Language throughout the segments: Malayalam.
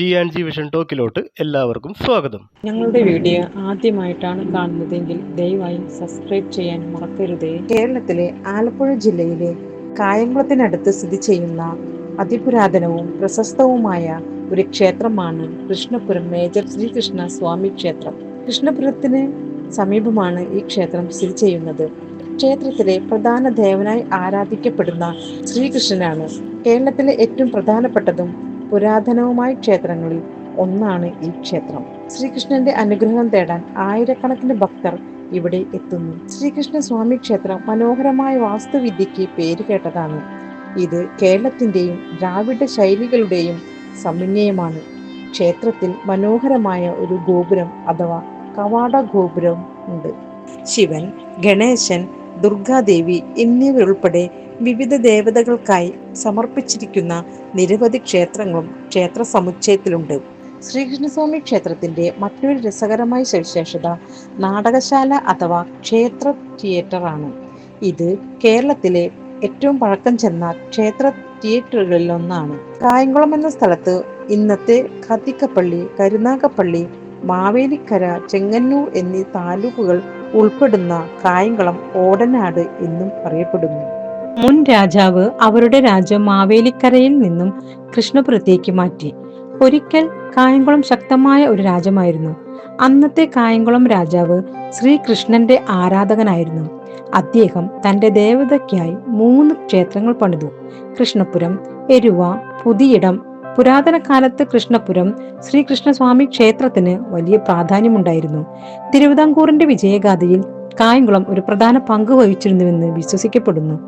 ജി ആൻഡ് ജി വിഷൻ ടോക്കിലോട്ട് എല്ലാവർക്കും സ്വാഗതം. ഞങ്ങളുടെ വീഡിയോ ആദ്യമായിട്ടാണ് കാണുന്നതെങ്കിൽ ദയവായി സബ്സ്ക്രൈബ് ചെയ്യാൻ മറക്കരുതേ. കേരളത്തിലെ ആലപ്പുഴ ജില്ലയിലെ കായംകുളത്തിനടുത്ത് സ്ഥിതി ചെയ്യുന്ന അതിപുരാതനവും പ്രശസ്തവുമായ ഒരു ക്ഷേത്രമാണ് കൃഷ്ണപുരം മേജർ ശ്രീകൃഷ്ണ സ്വാമി ക്ഷേത്രം. കൃഷ്ണപുരത്തിന് സമീപമാണ് ഈ ക്ഷേത്രം സ്ഥിതി ചെയ്യുന്നത്. ക്ഷേത്രത്തിലെ പ്രധാന ദേവനായി ആരാധിക്കപ്പെടുന്ന ശ്രീകൃഷ്ണനാണ് കേരളത്തിലെ ഏറ്റവും പ്രധാനപ്പെട്ടതും പുരാതനവുമായ ക്ഷേത്രങ്ങളിൽ ഒന്നാണ് ഈ ക്ഷേത്രം. ശ്രീകൃഷ്ണന്റെ അനുഗ്രഹം തേടാൻ ആയിരക്കണക്കിന് ഭക്തർ ഇവിടെ എത്തുന്നു. ശ്രീകൃഷ്ണ സ്വാമി ക്ഷേത്രം മനോഹരമായ വാസ്തുവിദ്യയ്ക്ക് പേരുകേട്ടതാണ് ഇത് കേരളത്തിന്റെയും ദ്രാവിഡ ശൈലികളുടെയും സമന്വയമാണ്. ക്ഷേത്രത്തിൽ മനോഹരമായ ഒരു ഗോപുരം അഥവാ കവാട ഗോപുരം ഉണ്ട്. ശിവൻ ഗണേശൻ ദുർഗാദേവി എന്നിവരുൾപ്പെടെ വിവിധ ദേവതകൾക്കായി സമർപ്പിച്ചിരിക്കുന്ന നിരവധി ക്ഷേത്രങ്ങളും ക്ഷേത്ര സമുച്ചയത്തിലുണ്ട്. ശ്രീകൃഷ്ണസ്വാമി ക്ഷേത്രത്തിന്റെ മറ്റൊരു രസകരമായ സവിശേഷത നാടകശാല അഥവാ ക്ഷേത്ര തിയേറ്ററാണ്. ഇത് കേരളത്തിലെ ഏറ്റവും പഴക്കം ചെന്ന ക്ഷേത്ര തിയേറ്ററുകളിലൊന്നാണ്. കായംകുളം എന്ന സ്ഥലത്ത് ഇന്നത്തെ കത്തിക്കപ്പള്ളി കരുനാഗപ്പള്ളി മാവേലിക്കര ചെങ്ങന്നൂർ എന്നീ താലൂക്കുകൾ ഉൾപ്പെടുന്ന കായംകുളം ഓടനാട് എന്നും അറിയപ്പെടുന്നു മുൻ രാജാവ് അവരുടെ രാജ്യം മാവേലിക്കരയിൽ നിന്നും കൃഷ്ണപുരത്തേക്ക് മാറ്റി. ഒരിക്കൽ കായംകുളം ശക്തമായ ഒരു രാജ്യമായിരുന്നു. അന്നത്തെ കായംകുളം രാജാവ് ശ്രീകൃഷ്ണന്റെ ആരാധകനായിരുന്നു. അദ്ദേഹം തന്റെ ദേവതയ്ക്കായി മൂന്ന് ക്ഷേത്രങ്ങൾ പണിതു. കൃഷ്ണപുരം എരുവ പുതിയിടം പുരാതന കാലത്ത് കൃഷ്ണപുരം ശ്രീകൃഷ്ണസ്വാമി ക്ഷേത്രത്തിന് വലിയ പ്രാധാന്യമുണ്ടായിരുന്നു. തിരുവിതാംകൂറിന്റെ വിജയഗാഥയിൽ കായംകുളം ഒരു പ്രധാന പങ്ക് വഹിച്ചിരുന്നുവെന്ന് വിശ്വസിക്കപ്പെടുന്നു.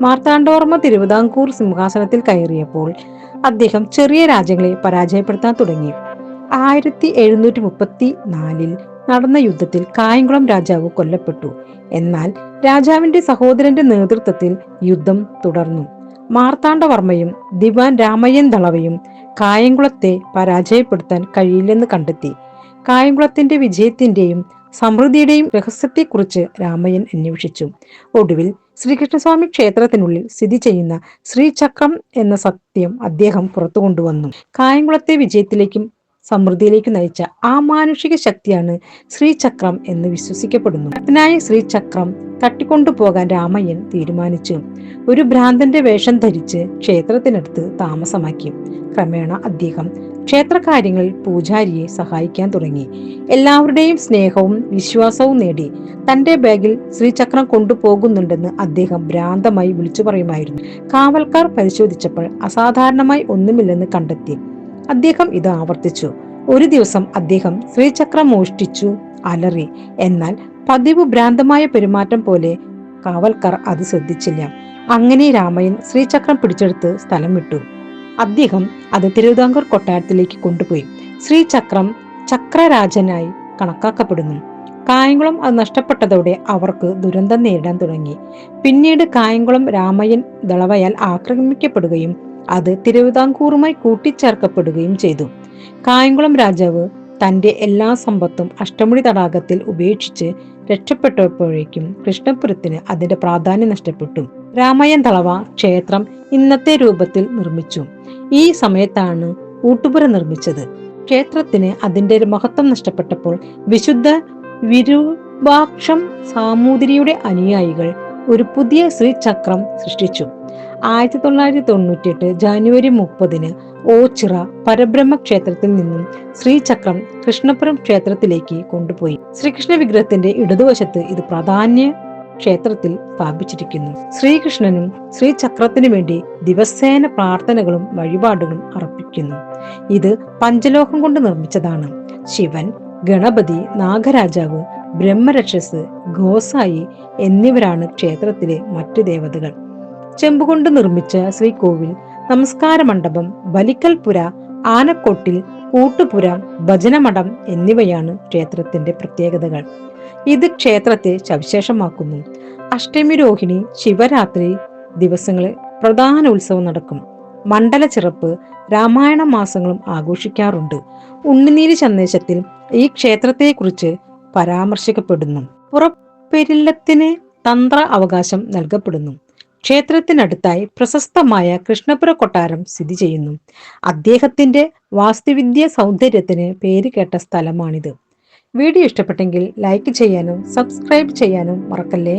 മാർത്താണ്ഡവർമ്മ തിരുവിതാംകൂർ സിംഹാസനത്തിൽ കയറിയപ്പോൾ അദ്ദേഹം ചെറിയ രാജ്യങ്ങളെ പരാജയപ്പെടുത്താൻ തുടങ്ങി. ആയിരത്തി എഴുന്നൂറ്റി മുപ്പത്തി നാലിൽ നടന്ന യുദ്ധത്തിൽ കായംകുളം രാജാവ് കൊല്ലപ്പെട്ടു. എന്നാൽ രാജാവിന്റെ സഹോദരന്റെ നേതൃത്വത്തിൽ യുദ്ധം തുടർന്നു. മാർത്താണ്ഡവർമ്മയും ദിവാൻ രാമയ്യൻ ദളവയും കായംകുളത്തെ പരാജയപ്പെടുത്താൻ കഴിയില്ലെന്ന് കണ്ടെത്തി. കായംകുളത്തിന്റെ വിജയത്തിന്റെയും സമൃദ്ധിയുടെയും രഹസ്യത്തെക്കുറിച്ച് രാമയ്യൻ അന്വേഷിച്ചു. ഒടുവിൽ ശ്രീകൃഷ്ണസ്വാമി ക്ഷേത്രത്തിനുള്ളിൽ സ്ഥിതി ചെയ്യുന്ന ശ്രീചക്രം എന്ന സത്യം അദ്ദേഹം പുറത്തു കൊണ്ടുവന്നു. കായംകുളത്തെ വിജയത്തിലേക്കും സമൃദ്ധിയിലേക്ക് നയിച്ച ആ മാനുഷിക ശക്തിയാണ് ശ്രീചക്രം എന്ന് വിശ്വസിക്കപ്പെടുന്നു. ഭക്തനായ ശ്രീചക്രം തട്ടിക്കൊണ്ടുപോകാൻ രാമയ്യൻ തീരുമാനിച്ചു. ഒരു ഭ്രാന്തന്റെ വേഷം ധരിച്ച് ക്ഷേത്രത്തിനടുത്ത് താമസമാക്കി. ക്രമേണ അദ്ദേഹം ക്ഷേത്രകാര്യങ്ങളിൽ പൂജാരിയെ സഹായിക്കാൻ തുടങ്ങി. എല്ലാവരുടെയും സ്നേഹവും വിശ്വാസവും നേടി. തന്റെ ബാഗിൽ ശ്രീചക്രം കൊണ്ടുപോകുന്നുണ്ടെന്ന് അദ്ദേഹം ഭ്രാന്തമായി വിളിച്ചു പറയുമായിരുന്നു. കാവൽക്കാർ പരിശോധിച്ചപ്പോൾ അസാധാരണമായി ഒന്നുമില്ലെന്ന് കണ്ടെത്തി. അദ്ദേഹം ഇത് ആവർത്തിച്ചു. ഒരു ദിവസം അദ്ദേഹം ശ്രീചക്രം മോഷ്ടിച്ചു അലറി. എന്നാൽ പതിവ് ഭ്രാന്തമായ പെരുമാറ്റം പോലെ കാവൽക്കാർ അത് ശ്രദ്ധിച്ചില്ല. അങ്ങനെ രാമയൻ ശ്രീചക്രം പിടിച്ചെടുത്ത് സ്ഥലം വിട്ടു. അദ്ദേഹം അത് തിരുവിതാംകൂർ കൊട്ടാരത്തിലേക്ക് കൊണ്ടുപോയി. ശ്രീചക്രം ചക്രരാജനായി കണക്കാക്കപ്പെടുന്നു. കായംകുളം അത് നഷ്ടപ്പെട്ടതോടെ അവർക്ക് ദുരന്തം നേരിടാൻ തുടങ്ങി. പിന്നീട് കായംകുളം രാമയൻ ദളവയാൽ ആക്രമിക്കപ്പെടുകയും അത് തിരുവിതാംകൂറുമായി കൂട്ടിച്ചേർക്കപ്പെടുകയും ചെയ്തു. കായംകുളം രാജാവ് തന്റെ എല്ലാ സമ്പത്തും അഷ്ടമുടി തടാകത്തിൽ ഉപേക്ഷിച്ച് രക്ഷപ്പെട്ടപ്പോഴേക്കും കൃഷ്ണപുരത്തിന് അതിന്റെ പ്രാധാന്യം നഷ്ടപ്പെട്ടു. രാമയ്യൻ തളവ ക്ഷേത്രം ഇന്നത്തെ രൂപത്തിൽ നിർമ്മിച്ചു. ഈ സമയത്താണ് ഊട്ടുപുര നിർമ്മിച്ചത്. ക്ഷേത്രത്തിന് അതിന്റെ ഒരു മഹത്വം നഷ്ടപ്പെട്ടപ്പോൾ വിശുദ്ധ വിരൂപാക്ഷം സാമൂതിരിയുടെ അനുയായികൾ ഒരു പുതിയ ശ്രീചക്രം സൃഷ്ടിച്ചു. ആയിരത്തി തൊള്ളായിരത്തി തൊണ്ണൂറ്റിയെട്ട് ജാനുവരി മുപ്പതിന് ഓച്ചിറ പരബ്രഹ്മ ക്ഷേത്രത്തിൽ നിന്നും ശ്രീചക്രം കൃഷ്ണപുരം ക്ഷേത്രത്തിലേക്ക് കൊണ്ടുപോയി. ശ്രീകൃഷ്ണ വിഗ്രഹത്തിന്റെ ഇടതുവശത്ത് ഇത് പ്രാധാന്യ ക്ഷേത്രത്തിൽ സ്ഥാപിച്ചിരിക്കുന്നു. ശ്രീകൃഷ്ണനും ശ്രീചക്രത്തിനു വേണ്ടി ദിവസേന പ്രാർത്ഥനകളും വഴിപാടുകളും അർപ്പിക്കുന്നു. ഇത് പഞ്ചലോഹം കൊണ്ട് നിർമ്മിച്ചതാണ്. ശിവൻ ഗണപതി നാഗരാജാവ് ബ്രഹ്മരക്ഷസ് ഗോസായി എന്നിവരാണ് ക്ഷേത്രത്തിലെ മറ്റു ദേവതകൾ. ചെമ്പുകൊണ്ട് നിർമ്മിച്ച ശ്രീകോവിൽ നമസ്കാര മണ്ഡപം ബലിക്കൽപുര ആനക്കൊട്ടിൽ കൂട്ടുപുര ഭജനമഠം എന്നിവയാണ് ക്ഷേത്രത്തിന്റെ പ്രത്യേകതകൾ. ഇത് ക്ഷേത്രത്തെ സവിശേഷമാക്കുന്നു. അഷ്ടമി രോഹിണി ശിവരാത്രി ദിവസങ്ങളിൽ പ്രധാന ഉത്സവം നടക്കും. മണ്ഡല ചിറപ്പ് രാമായണ മാസങ്ങളും ആഘോഷിക്കാറുണ്ട്. ഉണ്ണിനീര് സന്ദേശത്തിൽ ഈ ക്ഷേത്രത്തെക്കുറിച്ച് പരാമർശിക്കപ്പെടുന്നു. പുറപ്പെരില്ലത്തിന് തന്ത്ര അവകാശം നൽകപ്പെടുന്നു. ക്ഷേത്രത്തിനടുത്തായി പ്രശസ്തമായ കൃഷ്ണപുര കൊട്ടാരം സ്ഥിതി ചെയ്യുന്നു. അദ്ദേഹത്തിന്റെ വാസ്തുവിദ്യ സൗന്ദര്യത്തിന് പേരുകേട്ട സ്ഥലമാണിത്. വീഡിയോ ഇഷ്ടപ്പെട്ടെങ്കിൽ ലൈക്ക് ചെയ്യാനും സബ്സ്ക്രൈബ് ചെയ്യാനും മറക്കല്ലേ?